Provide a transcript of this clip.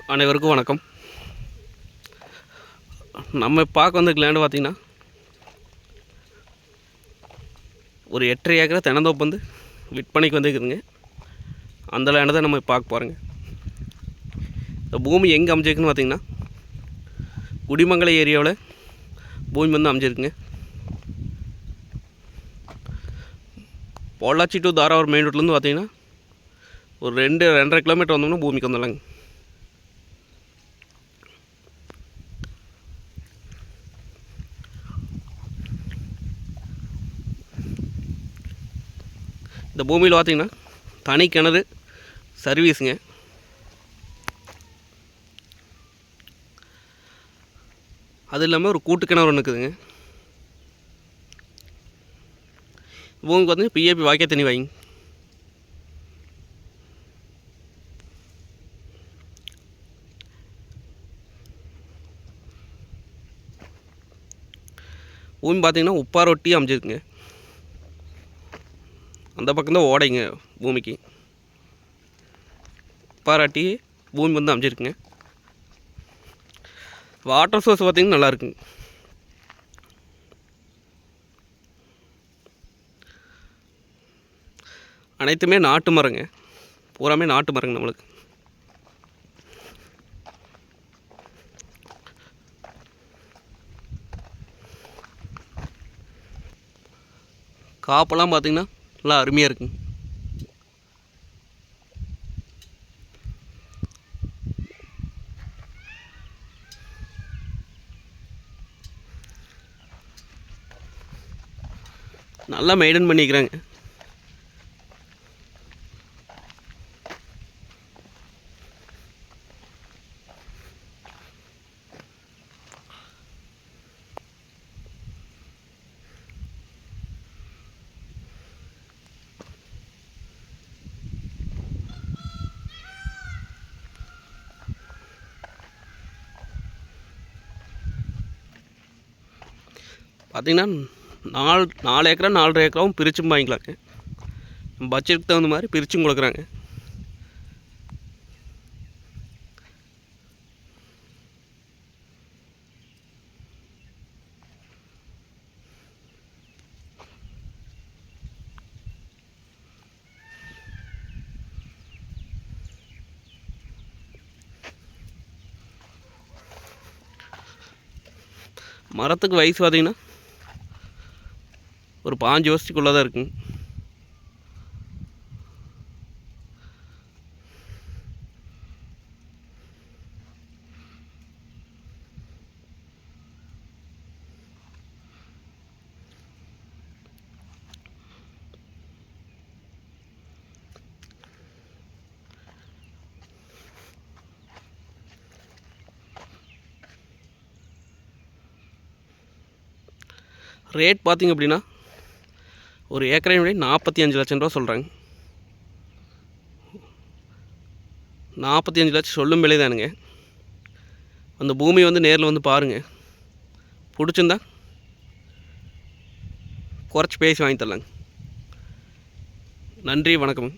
அனைவருக்கும் வணக்கம். நம்ம பார்க்க வந்த லேண்டு பார்த்திங்கன்னா ஒரு எட்டரை ஏக்கரை தென்னந்தோப்பு வந்து விற்பனைக்கு வந்துருக்குதுங்க. அந்த லேண்டை தான் நம்ம பார்க்க போகிறோங்க இந்த பூமி எங்கே அமைஞ்சிருக்குன்னு பார்த்திங்கன்னா குடிமங்கல ஏரியாவில் பூமி வந்து அமைஞ்சிருக்குங்க. பொள்ளாச்சி டு தாராவூர் மெயின் ரோட்லேருந்து பார்த்திங்கன்னா ஒரு ரெண்டு ரெண்டரை கிலோமீட்டர் வந்தோம்னா பூமிக்கு வந்துடலாங்க. இந்த பூமியில் பார்த்தீங்கன்னா தனி கிணறு சர்வீஸுங்க. அது இல்லாமல் ஒரு கூட்டு கிணறு ஒன்று இருக்குதுங்க. பூமிக்கு பார்த்தீங்கன்னா பிஏபி வாக்கிய தண்ணி வாங்கி. பூமி பார்த்தீங்கன்னா உப்பார் ஒட்டி அமைஞ்சிருக்குங்க. அந்த பக்கம்தான் ஓடைங்க பூமிக்கு. பாராட்டி பூமி வந்து அமைஞ்சிருக்குங்க. வாட்டர் சோர்ஸ் பார்த்திங்கன்னா நல்லா இருக்குங்க அனைத்துமே நாட்டு மரங்க. பூராமே நாட்டு மரங்க நம்மளுக்கு. காப்பெல்லாம் பார்த்திங்கன்னா நல்லா அருமையாக இருக்குங்க. நல்லா மெயின்டைன் பண்ணிக்கிறாங்க. பார்த்திங்கன்னா நாலு நாலு ஏக்கரா நாலரை ஏக்கராவும் பிரிச்சும் வாங்கிக்கலாங்க. பட்ஜெட்டுக்கு தகுந்த மாதிரி பிரிச்சும் கொடுக்குறாங்க. மரத்துக்கு வயசு பார்த்தீங்கன்னா ஒரு பாஞ்சு வருஷத்துக்குள்ளே தான் இருக்குங்க ரேட் பார்த்தீங்க அப்படின்னா ஒரு ஏக்கரையும் விட நாற்பத்தி அஞ்சு லட்சம் ரூபா சொல்கிறாங்க நாற்பத்தி அஞ்சு லட்சம் சொல்லும் விலை தானுங்க. அந்த பூமி வந்து நேரில் வந்து பாருங்கள் பிடிச்சிருந்தா குறைச்சி பேசி வாங்கி தரலாங்க. நன்றி வணக்கம்.